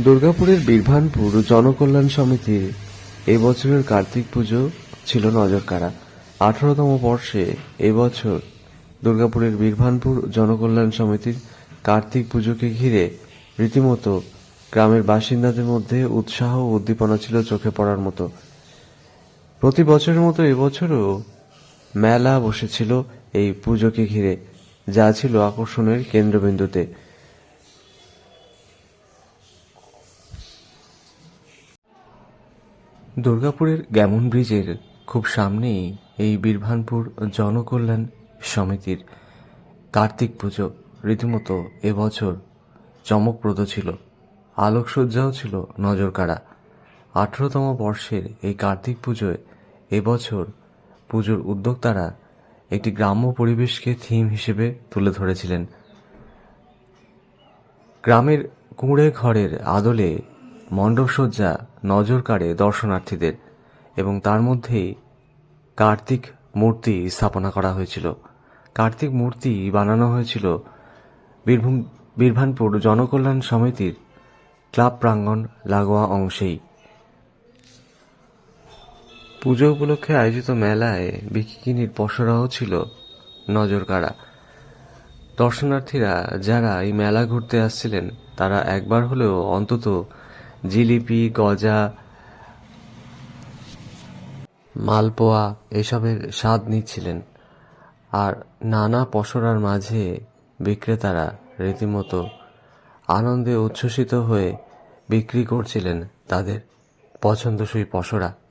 দুর্গাপুরের বীরভানপুর জনকল্যাণ সমিতির এবছরের কার্তিক পুজো ছিল নজরকাড়া। আঠারোতম বর্ষে এবছর দুর্গাপুরের বীরভানপুর জনকল্যাণ সমিতির কার্তিক পুজোকে ঘিরে রীতিমতো গ্রামের বাসিন্দাদের মধ্যে উৎসাহ ও উদ্দীপনা ছিল চোখে পড়ার মতো। প্রতি বছরের মতো এবছরও মেলা বসেছিল এই পুজোকে ঘিরে, যা ছিল আকর্ষণের কেন্দ্রবিন্দুতে। দুর্গাপুরের গ্যামন ব্রিজের খুব সামনেই এই বীরভানপুর জনকল্যাণ সমিতির কার্তিক পুজো রীতিমতো এবছর চমকপ্রদ ছিল। আলোকসজ্জাও ছিল নজরকাড়া। আঠেরোতম বর্ষের এই কার্তিক পুজোয় এবছর পুজোর উদ্যোক্তারা একটি গ্রাম্য পরিবেশকে থিম হিসেবে তুলে ধরেছিলেন। গ্রামের কুঁড়ে ঘরের আদলে মণ্ডপসজ্জা নজর কাড়ে দর্শনার্থীদের এবং তার মধ্যেই কার্তিক মূর্তি স্থাপনা করা হয়েছিল। কার্তিক মূর্তি বানানো হয়েছিল বীরভূম, বীরভানপুর জনকল্যাণ সমিতির ক্লাব প্রাঙ্গণ লাগোয়া অংশেই। পুজো উপলক্ষে আয়োজিত মেলায় বিকিকিনির পসরাও ছিল নজর কাড়া দর্শনার্থীরা যারা এই মেলা ঘুরতে আসছিলেন, তারা একবার হলেও অন্তত জিলিপি, গজা, মালপোয়া এসবের স্বাদ নিচ্ছিলেন। আর নানা পশরার মাঝে বিক্রেতারা রীতিমতো আনন্দে উচ্ছ্বসিত হয়ে বিক্রি করছিলেন তাদের পছন্দসই পসরা।